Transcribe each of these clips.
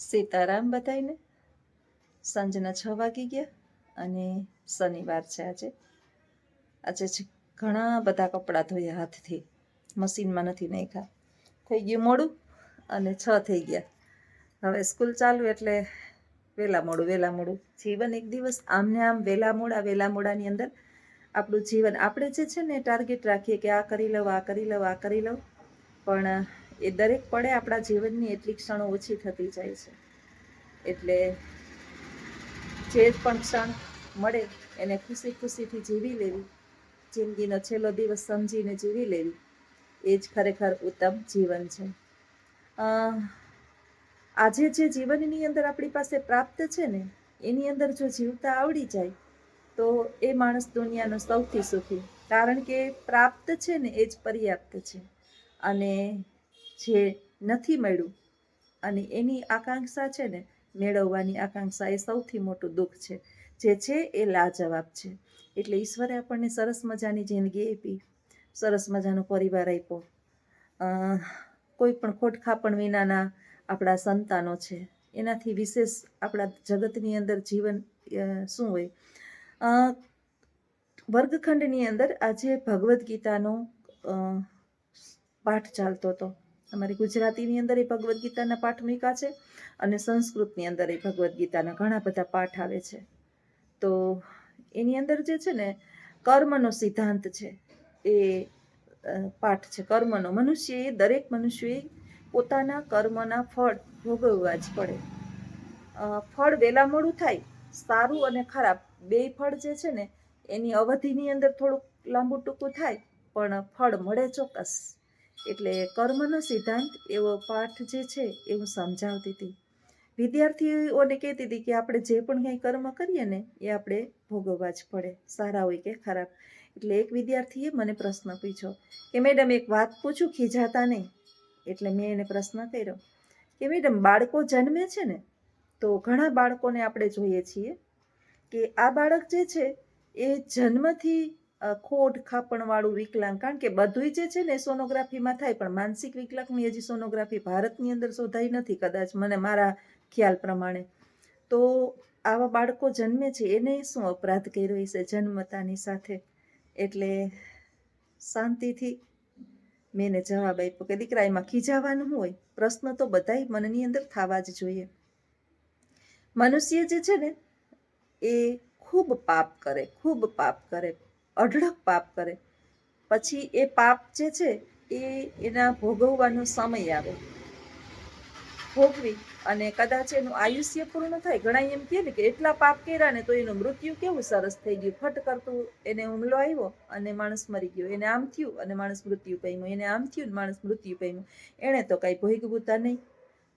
સીતારામ બધાઈને સાંજના છ વાગી ગયા અને શનિવાર છે આજે. આજે છે ઘણા બધા કપડાં ધોયા હાથથી. મશીનમાં નથી નાખ્યા. થઈ ગયું મોડું અને છ થઈ ગયા. હવે સ્કૂલ ચાલુ એટલે વહેલા મોડું વહેલા મોડું. જીવન એક દિવસ આમને આમ વહેલા મોડા વહેલા મોડાની અંદર આપણું જીવન આપણે જે છે ને ટાર્ગેટ રાખીએ કે આ કરી લઉં, આ કરી લઉં, આ કરી લઉં. પણ એ દરેક પળે આપણા જીવનની એટલી ક્ષણો ઓછી થતી જાય છે. એટલે જે પણ ક્ષણ મળે એને ખુશી ખુશીથી જીવી લેવી, જિંદગીનો છેલ્લો દિવસ સમજીને જીવી લેવી, એ જ ખરેખર ઉત્તમ જીવન છે. આજે જે જીવનની અંદર આપણી પાસે પ્રાપ્ત છે ને, એની અંદર જો જીવતા આવડી જાય, તો એ માણસ દુનિયાનો સૌથી સુખી, કારણ કે પ્રાપ્ત છે ને, એ જ પર્યાપ્ત છે. અને જે નથી મળ્યું અને એની આકાંક્ષા છે ને મેળવવાની આકાંક્ષા એ સૌથી મોટું દુઃખ છે. જે છે એ લાજવાબ છે. એટલે ઈશ્વરે આપણને સરસ મજાની જિંદગી આપી, સરસ મજાનો પરિવાર આપ્યો. કોઈ પણ ખોટખાપણ વિનાના આપણા સંતાનો છે. એનાથી વિશેષ આપણા જગતની અંદર જીવન શું હોય? વર્ગખંડની અંદર આજે ભગવદ્ ગીતાનો પાઠ ચાલતો હતો. અમારી ગુજરાતીની અંદર એ ભગવદ્ ગીતાના પાઠ મૂક્યા છે અને સંસ્કૃતની અંદર એ ભગવદ્ ગીતાના ઘણા બધા પાઠ આવે છે. તો એની અંદર જે છે ને, કર્મનો સિદ્ધાંત છે એ પાઠ છે. કર્મનો મનુષ્યએ દરેક મનુષ્યએ પોતાના કર્મના ફળ ભોગવવા જ પડે. ફળ વહેલા મોડું થાય, સારું અને ખરાબ, બે ફળ જે છે ને, એની અવધિની અંદર થોડુંક લાંબુ ટૂંકું થાય, પણ ફળ મળે ચોક્કસ. એટલે કર્મનો સિદ્ધાંત, એવો પાઠ જે છે, એ હું સમજાવતી હતી. વિદ્યાર્થીઓને કહેતી હતી કે આપણે જે પણ કંઈ કર્મ કરીએ ને, એ આપણે ભોગવવા જ પડે. સારા હોય કે ખરાબ. એટલે એક વિદ્યાર્થીએ મને પ્રશ્ન પૂછ્યો કે, મેડમ, એક વાત પૂછું ખીજાતા નહીં એટલે મેં એને પ્રશ્ન કર્યો કે, મેડમ, બાળકો જન્મે છે ને, તો ઘણા બાળકોને આપણે જોઈએ છીએ કે આ બાળક જે છે, એ જન્મથી ખોટ ખાપણવાળું વિકલાંગ. કારણ કે બધુંય જે છે ને સોનોગ્રાફીમાં થાય, પણ માનસિક વિકલાંગની હજી સોનોગ્રાફી ભારતની અંદર શોધાઈ નથી, કદાચ મને મારા ખ્યાલ પ્રમાણે. તો આવા બાળકો જન્મે છે, એને શું અપરાધ કર્યો હશે જન્મતાની સાથે? એટલે શાંતિથી મેં એને જવાબ આપ્યો કે, દીકરા, એમાં ખીજાવાનું હોય? પ્રશ્ન તો બધાય મનની અંદર થવા જ જોઈએ. મનુષ્ય જે છે ને, એ ખૂબ પાપ કરે, ખૂબ પાપ કરે. અઢળક પાપ કરે. પછી એ પાપ જે છે, એ એના ભોગવવાનો સમય આવે. ભોગવી અને કદાચ એનું આયુષ્ય પૂર્ણ થાય. ઘણા એમ કહે ને કે એટલા પાપ કર્યા ને તો એનું મૃત્યુ કેવું સરસ થઈ ગયું. ફટ કરતું એને હુમલો આવ્યો અને માણસ મરી ગયો. એને આમ થયું અને માણસ મૃત્યુ પામ્યું. એને આમ થયું માણસ મૃત્યુ પામ્યું. એણે તો કાંઈ ભોગવતા નહીં.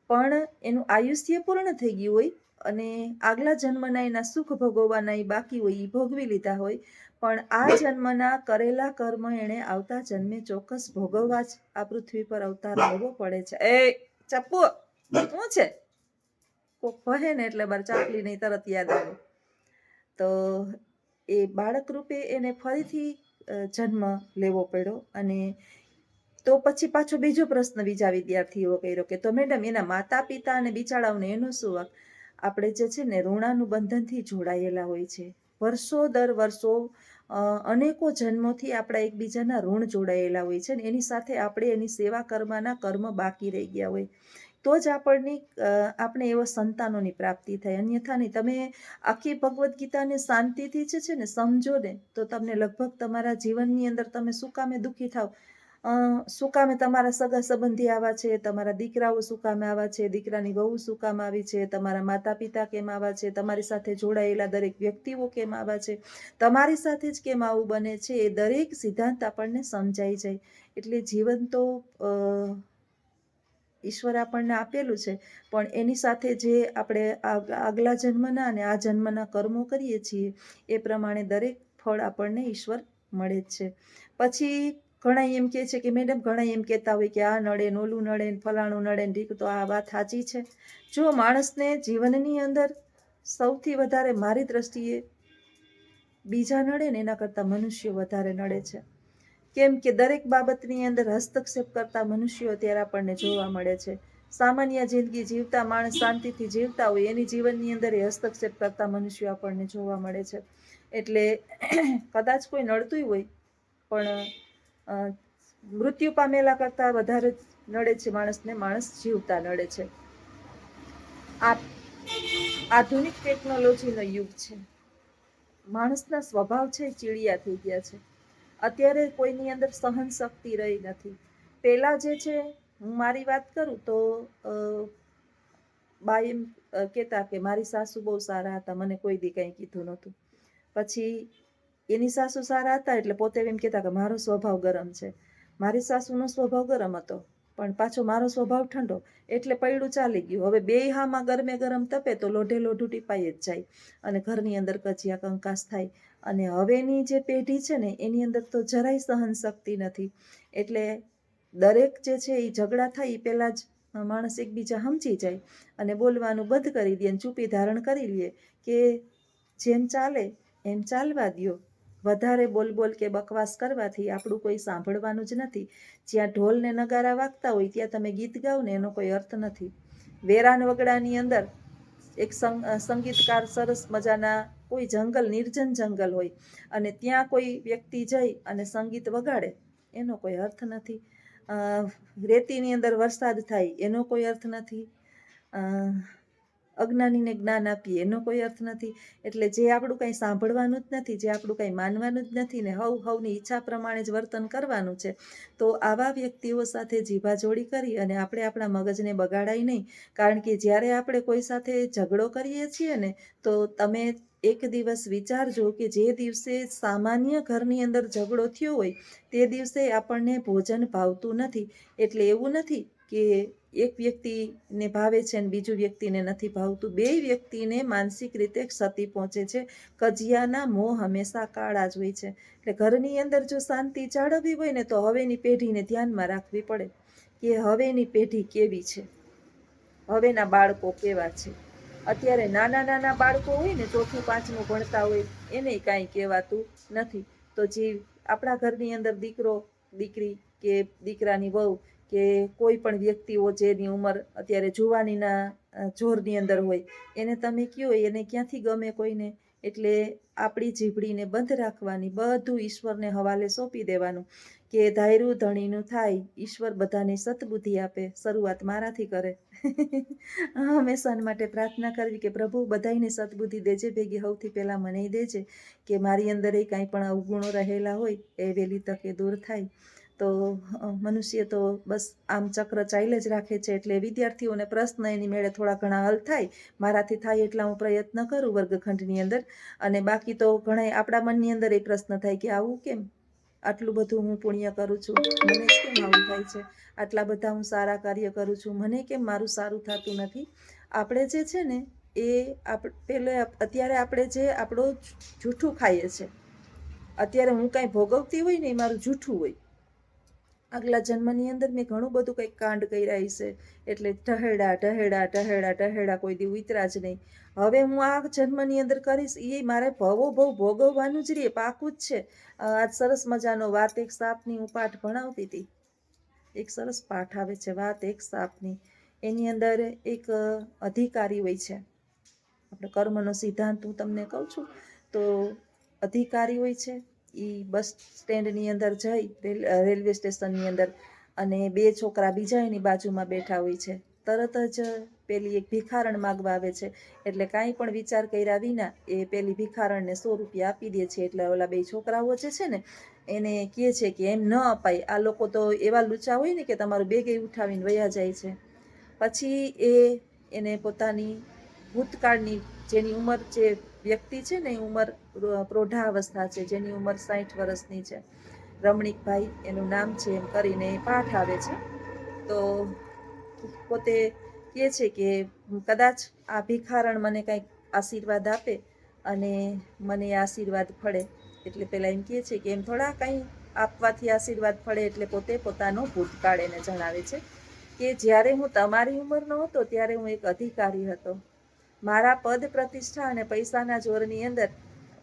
પણ એનું આયુષ્ય પૂર્ણ થઈ ગયું હોય અને આગલા જન્મના એના સુખ ભોગવવાના એ બાકી હોય, એ ભોગવી લીધા હોય પણ આ જન્મના કરેલા કર્મ એણે આવતા જન્મે ચોક્કસ ભોગવવા જ આ પૃથ્વી પર અવતાર લેવો પડે છે. એ ચપ્પુ, શું છે? કોક કહે ને એટલે બાર ચાપલી નહીં તરત યાદ આવે. તો એ બાળક રૂપે એને ફરીથી જન્મ લેવો પડ્યો અને તો પછી પાછો બીજો પ્રશ્ન બીજા વિદ્યાર્થીઓ કર્યો કે તો મેડમ એના માતા પિતા અને બિચારાઓને એનો શું આપણે જે છે ને ઋણાનું બંધનથી જોડાયેલા હોય છે. વર્ષો દર વર્ષો અનેકો જન્મોથી આપણા એકબીજાના ઋણ જોડાયેલા હોય છે ને એની સાથે આપણે એની સેવા કરવાના કર્મ બાકી રહી ગયા હોય. તો જ આપણને આપણે એવા સંતાનોની પ્રાપ્તિ થાય. અન્યથા નહીં, તમે આખી ભગવદ્ ગીતાને શાંતિથી જ છે ને સમજો ને, તો તમને લગભગ તમારા જીવનની અંદર તમે શું કામે દુઃખી થાવ? શું કામે તમારા સગા સંબંધી આવા છે? તમારા દીકરાઓ શું કામે આવા છે? દીકરાની વહુ શું કામ આવી છે? તમારા માતા પિતા કેમ આવા છે? તમારી સાથે જોડાયેલા દરેક વ્યક્તિઓ કેમ આવા છે? તમારી સાથે જ કેમ આવું બને છે? એ દરેક સિદ્ધાંત આપણને સમજાઈ જાય. એટલે જીવન તો ઈશ્વર આપણને આપેલું છે. પણ એની સાથે જે આપણે આગ- આગલા જન્મના અને આ જન્મના કર્મો કરીએ છીએ, એ પ્રમાણે દરેક ફળ આપણને ઈશ્વર મળે જ છે. પછી ઘણા એમ કહે છે કે, મેડમ, ઘણા એમ કહેતા હોય કે, આ નડે ઓલું નડે ફલાણું નડે ઢીક, તો આ વાત સાચી છે. જો માણસને જીવનની અંદર સૌથી વધારે મારી દ્રષ્ટિએ બીજા નડે ને એના કરતાં મનુષ્યો વધારે નડે છે. કેમ કે દરેક બાબતની અંદર હસ્તક્ષેપ કરતા મનુષ્યો અત્યારે આપણને જોવા મળે છે. સામાન્ય જિંદગી જીવતા માણસ શાંતિથી જીવતા હોય, એની જીવનની અંદર એ હસ્તક્ષેપ કરતા મનુષ્યો આપણને જોવા મળે છે. એટલે કદાચ કોઈ નડતું હોય, પણ મૃત્યુ પામેલા કરતાં વધારે નડે છે માણસને, માણસ જીવતા નડે છે. આ આધુનિક ટેકનોલોજીનો યુગ છે. માણસના સ્વભાવ છે ચીડિયા થઈ ગયા છે. અત્યારે કોઈની અંદર સહન શક્તિ રહી નથી. પહેલાં જે છે, હું મારી વાત કરું તો બા એમ કહેતા કે મારી સાસુ બહુ સારા હતા, મને કોઈ દી કંઈ કીધું નહોતું. પછી એની સાસુ સારા હતા એટલે પોતે એમ કહેતા કે મારો સ્વભાવ ગરમ છે. મારી સાસુનો સ્વભાવ ગરમ હતો, પણ પાછો મારો સ્વભાવ ઠંડો એટલે પૈડું ચાલી ગયું. હવે બે હામાં ગરમે ગરમ તપે તો લોઢે લોઢું ટીપાઈ જ જાય અને ઘરની અંદર કચિયા કંકાસ થાય. અને હવેની જે પેઢી છે ને, એની અંદર તો જરાય સહન શક્તિ નથી. એટલે દરેક જે છે એ ઝઘડા થાય એ પહેલાં જ માણસ એકબીજા સમજી જાય અને બોલવાનું બંધ કરી દે અને ચૂપી ધારણ કરી લે કે જેમ ચાલે એમ ચાલવા દ્યો. વધારે બોલ બોલ કે બકવાસ કરવાથી આપણું કોઈ સાંભળવાનું જ નથી. જ્યાં ઢોલને નગારા વાગતા હોય, ત્યાં તમે ગીત ગાઓ ને એનો કોઈ અર્થ નથી. વેરાન વગડાની અંદર એક સંગ- સંગીતકાર સરસ મજાના કોઈ જંગલ, નિર્જન જંગલ હોય અને ત્યાં કોઈ વ્યક્તિ જઈ અને સંગીત વગાડે, એનો કોઈ અર્થ નથી. રેતીની અંદર વરસાદ થાય, એનો કોઈ અર્થ નથી. અજ્ઞાનીને જ્ઞાન આપીએ, એનો કોઈ અર્થ નથી. એટલે જે આપણું કંઈ સાંભળવાનું જ નથી, જે આપણું કંઈ માનવાનું જ નથી ને હવ હવની ઈચ્છા પ્રમાણે જ વર્તન કરવાનું છે, તો આવા વ્યક્તિઓ સાથે જીભાજોડી કરી અને આપણે આપણા મગજને બગાડાય નહીં. કારણ કે જ્યારે આપણે કોઈ સાથે ઝઘડો કરીએ છીએ ને, તો તમે એક દિવસ વિચારજો કે જે દિવસે સામાન્ય ઘરની અંદર ઝઘડો થયો હોય, તે દિવસે આપણને ભોજન ભાવતું નથી. એટલે એવું નથી કે એક વ્યક્તિને ભાવે છે અને બીજું વ્યક્તિને નથી ભાવતું. બે વ્યક્તિને માનસિક રીતે ક્ષતિ પહોંચે છે. કજિયાના મોં હંમેશા કાળા જ હોય છે. એટલે ઘરની અંદર જો શાંતિ જાળવવી હોય ને તો હવેની પેઢીને ધ્યાનમાં રાખવી પડે કે હવેની પેઢી કેવી છે. હવેના બાળકો કેવા છે. અત્યારે નાના નાના બાળકો હોય ને ચોથું પાંચમું ભણતા હોય એને કાંઈ કહેવાતું નથી. તો જે આપણા ઘરની અંદર દીકરો, દીકરી કે દીકરાની વહુ કે કોઈ પણ વ્યક્તિઓ જેની ઉંમર અત્યારે જુવાનીના જોરની અંદર હોય, એને તમે કયો, એને ક્યાંથી ગમે કોઈને? એટલે આપણી જીભડીને બંધ રાખવાની, બધું ઈશ્વરને હવાલે સોંપી દેવાનું કે ધાયરું ધણીનું થાય, ઈશ્વર બધાને સતબુદ્ધિ આપે, શરૂઆત મારાથી કરે. હંમેશા માટે પ્રાર્થના કરવી કે પ્રભુ બધાને સતબુદ્ધિ દેજે, ભેગી સૌથી પહેલાં મને દેજે કે મારી અંદર એ કાંઈ પણ અવગુણો રહેલા હોય, એ વહેલી તકે દૂર થાય. તો મનુષ્ય તો બસ આમ ચક્ર ચાલે જ રાખે છે એટલે વિદ્યાર્થીઓને પ્રશ્ન એની મેળે થોડા ઘણા હલ થાય. મારાથી થાય એટલા હું પ્રયત્ન કરું વર્ગખંડની અંદર. અને બાકી તો ઘણા આપણા મનની અંદર એ પ્રશ્ન થાય કે આવું કેમ? આટલું બધું હું પુણ્ય કરું છું. મને કેમ આવું થાય છે? આટલા બધા હું સારા કાર્ય કરું છું. મને કેમ મારું સારું થતું નથી? આપણે જે છે ને, એ આપ, પેલે અત્યારે આપણે જે આપણો જૂઠું ખાઈએ છે. અત્યારે હું કાંઈ ભોગવતી હોય ને એ મારું જૂઠું હોય. આગલા જન્મની અંદર મેં ઘણું બધું કંઈક કાંડ કર્યા હશે. એટલે ટહેડા ટહેડા ટહેડા ટહેડા, કોઈ દી ઉતરા જ નહીં. હવે હું આ જન્મની અંદર કરીશ એ મારે ભવો ભવ ભોગવવાનું જ રે પાકું જ છે. આજ સરસ મજાનો વાત એક સાપની હું પાઠ ભણાવતી હતી. એક સરસ પાઠ આવે છે, વાત એક સાપની. એની અંદર એક અધિકારી હોય છે. આપણે કર્મનો સિદ્ધાંત હું તમને કહું છું. તો અધિકારી હોય છે એ બસ સ્ટેન્ડની અંદર જઈ રેલવે સ્ટેશનની અંદર. અને બે છોકરા બીજા એની બાજુમાં બેઠા હોય છે. તરત જ પેલી એક ભિખારણ માગવા આવે છે. એટલે કાંઈ પણ વિચાર કર્યા વિના એ પેલી ભિખારણને સો રૂપિયા આપી દે છે. એટલે ઓલા બે છોકરાઓ જે છે ને, એને કહે છે કે એમ ન અપાય. આ લોકો તો એવા લૂચા હોય ને કે તમારું બેગે ઉઠાવીને વયા જાય છે. પછી એ, એને પોતાની ભૂતકાળની જેની ઉંમર જે વ્યક્તિ છે ને ઉંમર પ્રોઢા અવસ્થા છે, જેની ઉંમર સાઠ વર્ષની છે. રમણીકભાઈ એનું નામ છે એમ કરીને પાઠ આવે છે. તો પોતે કહે છે કે કદાચ આ ભિખારણ મને કંઈક આશીર્વાદ આપે અને મને આશીર્વાદ ફળે. એટલે પહેલાં એમ કહે છે કે એમ થોડા કંઈ આપવાથી આશીર્વાદ ફળે એટલે પોતે પોતાનો ભૂતકાળ એને જણાવે છે કે જ્યારે હું તમારી ઉંમરનો હતો ત્યારે હું એક અધિકારી હતો. મારા પદ પ્રતિષ્ઠા અને પૈસાના જોરની અંદર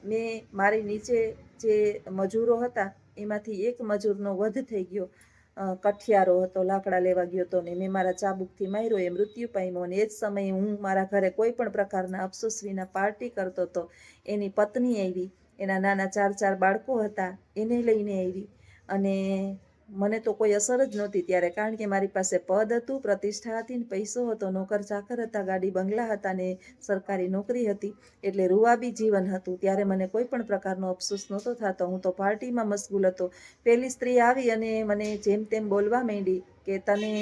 મેં મારી નીચે જે મજૂરો હતા, એમાંથી એક મજૂરનો વધ થઈ ગયો. કઠિયારો હતો, લાકડા લેવા ગયો હતો ને મેં મારા ચાબુકથી માર્યો, એ મૃત્યુ પામ્યો અને એ જ સમયે હું મારા ઘરે કોઈ પણ પ્રકારના અફસોસ વિના પાર્ટી કરતો હતો. એની પત્ની આવી, એના નાના ચાર ચાર બાળકો હતા, એને લઈને આવી અને મને તો કોઈ અસર જ નહોતી ત્યારે, કારણ કે મારી પાસે પદ હતું, પ્રતિષ્ઠા હતી ને પૈસો હતો નોકર ચાકર હતા, ગાડી બંગલા હતા ને સરકારી નોકરી હતી, એટલે રૂવાબી જીવન હતું. ત્યારે મને કોઈ પણ પ્રકારનો અફસોસ નહોતો થતો. હું તો પાર્ટીમાં મશગુલ હતો. પહેલી સ્ત્રી આવી અને મને જેમ તેમ બોલવા માંડી કે તને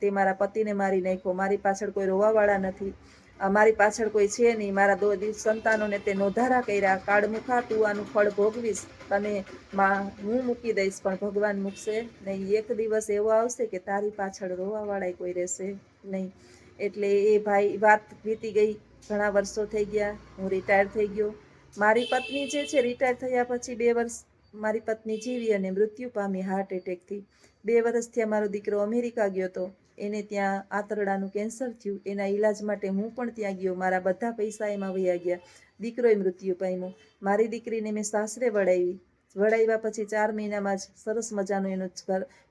તે મારા પતિને મારી નાખ્યો. મારી પાછળ કોઈ રોવાવાળા નથી. મારી પાછળ કોઈ છે નહીં. મારા દો સંતાનોને તે નોધારા કર્યા. કાળમુખા તું આનું ફળ ભોગવીશ. તને માં હું મૂકી દઈશ, પણ ભગવાન મૂકશે નહીં. એક દિવસ એવો આવશે કે તારી પાછળ રોવાવાળાય કોઈ રહેશે નહીં. એટલે એ ભાઈ વાત વીતી ગઈ. ઘણા વર્ષો થઈ ગયા. હું રિટાયર થઈ ગયો. મારી પત્ની જે છે રિટાયર થયા પછી બે વર્ષ મારી પત્ની જીવી અને મૃત્યુ પામી હાર્ટ એટેકથી બે વર્ષથી અમારો દીકરો અમેરિકા ગયો હતો. એને ત્યાં આંતરડાનું કેન્સર થયું. એના ઈલાજ માટે હું પણ ત્યાં ગયો. મારા બધા પૈસા એમાં વયા ગયા. દીકરોએ મૃત્યુ પામ્યો. મારી દીકરીને મેં સાસરે વડાવી વડાવ્યા પછી ચાર મહિનામાં જ સરસ મજાનો એનો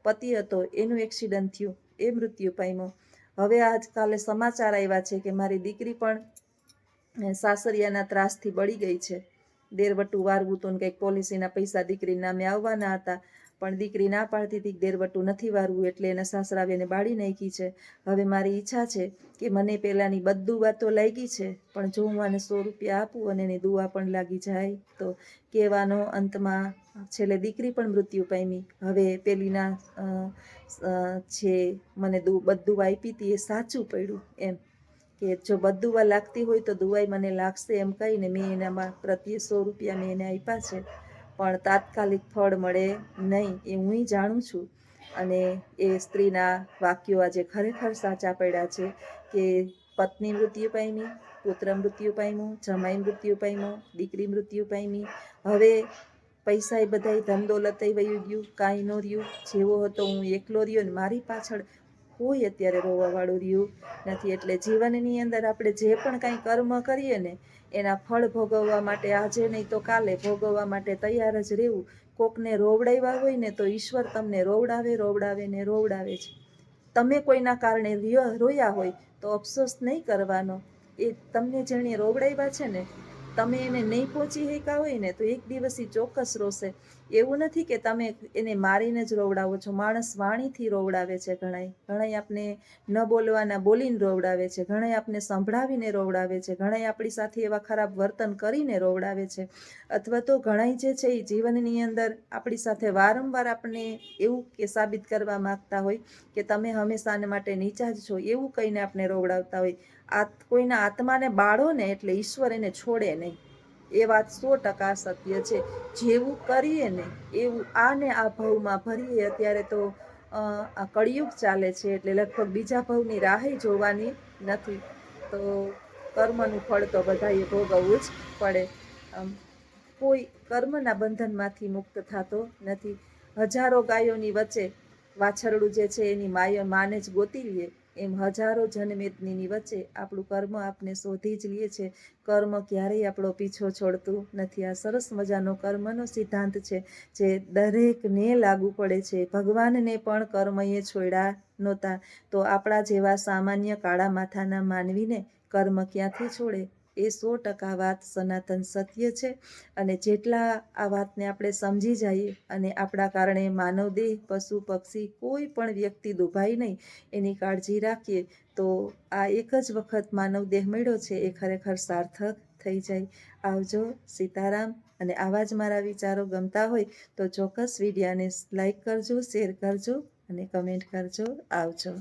પતિ હતો. એનું એક્સિડન્ટ થયું. એ મૃત્યુ પામ્યો. હવે આજકાલે સમાચાર આવ્યા છે કે મારી દીકરી પણ સાસરિયાના ત્રાસથી બળી ગઈ છે. દેરવટું વારવું તો કંઈક પોલિસીના પૈસા દીકરી નામે આવવાના હતા. પણ દીકરી ના પાડતી હતી દેરવટું નથી વારવું એટલે એના સાસરાવીને બાળી નાખી છે. હવે મારી ઈચ્છા છે કે મને પહેલાંની બધું વાતો લાગી છે પણ જો હું આને સો રૂપિયા આપું અને એની દુવા પણ લાગી જાય તો કહેવાનો અંતમાં છેલ્લે દીકરી પણ મૃત્યુ પામી. હવે પેલીના અ, મને દુ બધું આપી હતી એ સાચું પડ્યું એમ. કે જો બધું લાગતી હોય તો દુવાઈ મને લાગશે એમ કહીને મેં એનામાં પ્રત્યે સો રૂપિયા મેં એને આપ્યા છે. પણ તાત્કાલિક ફળ મળે નહીં એ હું જાણું છું. અને એ સ્ત્રીના વાક્યો આજે ખરેખર સાચા પડ્યા છે કે પત્ની મૃત્યુ પામી, પુત્ર મૃત્યુ પામ્યું, જમાઈ મૃત્યુ પામ્યો, દીકરી મૃત્યુ પામી. હવે પૈસા એ બધાય ધન દોલત વયું ગયું, કાંઈ ન રહ્યું. જેવો હતો હું એકલો રહ્યો ને મારી પાછળ કોઈ અત્યારે રોવાવાળું રહ્યું નથી. એટલે જીવનની અંદર આપણે જે પણ કાંઈ કર્મ કરીએ ને, એના ફળ ભોગવવા માટે આજે નહીં તો કાલે ભોગવવા માટે તૈયાર જ રહેવું. કોકને રોવડાવ્યા હોય ને તો ઈશ્વર તમને રોવડાવે રોવડાવે ને રોવડાવે છે. તમે કોઈના કારણે રિયો- હોય તો અફસોસ નહીં કરવાનો. એ તમને જેણે રોવડાવ્યા છે ને તમે એને નહીં પહોંચી શક્યા હોય ને, તો એક દિવસ એ ચોક્કસ રોશે. એવું નથી કે તમે એને મારીને જ રોવડાવો છો. માણસ વાણીથી રોવડાવે છે ઘણાય. ઘણાય આપને ન બોલવાના બોલીને રોવડાવે છે. ઘણાય આપને સંભળાવીને રોવડાવે છે. ઘણાય આપણી સાથે એવા ખરાબ વર્તન કરીને રોવડાવે છે. અથવા તો ઘણાય જે છે એ જીવનની અંદર આપણી સાથે વારંવાર આપણને એવું કે સાબિત કરવા માગતા હોય કે તમે હંમેશાને માટે નીચા જ છો. એવું કહીને આપણે રોવડાવતા હોય. આ કોઈના આત્માને બાળો ને એટલે ઈશ્વર એને છોડે નહીં. એ વાત સો ટકા સત્ય છે. જેવું કરીએ ને એવું આને આ ભાવમાં ભરીએ અત્યારે તો આ કળિયુગ ચાલે છે એટલે લગભગ બીજા ભાવની રાહે જોવાની નથી. તો કર્મનું ફળ તો બધાએ ભોગવવું જ પડે. કોઈ કર્મના બંધનમાંથી મુક્ત થતો નથી. હજારો ગાયોની વચ્ચે વાછરડું જે છે એની માય, માને જ ગોતી લે. એમ હજારો જનમેદનીની વચ્ચે આપણું કર્મ આપને શોધી જ લે છે. કર્મ ક્યારેય આપણો પીછો છોડતું નથી. આ સરસ મજાનો કર્મનો સિદ્ધાંત છે જે દરેકને લાગુ પડે છે. ભગવાનને પણ કર્મએ છોડ્યા નહોતા. તો આપણા જેવા સામાન્ય કાળા માથાના માનવીને કર્મ ક્યાંથી છોડે? એ સો ટકા વાત સનાતન સત્ય છે અને જેટલા આ વાતને આપણે સમજી જઈએ અને આપણા કારણે માનવ દેહ, પશુ, પક્ષી કોઈ પણ વ્યક્તિ દુભાય નહીં, એની કાળજી રાખીએ, તો આ એક જ વખત માનવ દેહ મળ્યો છે, એ ખરેખર સાર્થક થઈ જાય. આવજો, સીતારામ. અને આવા જ મારા વિચારો ગમતા હોય તો ચોક્કસ વિડીયાને લાઈક કરજો, શેર કરજો અને કમેન્ટ કરજો. આવજો.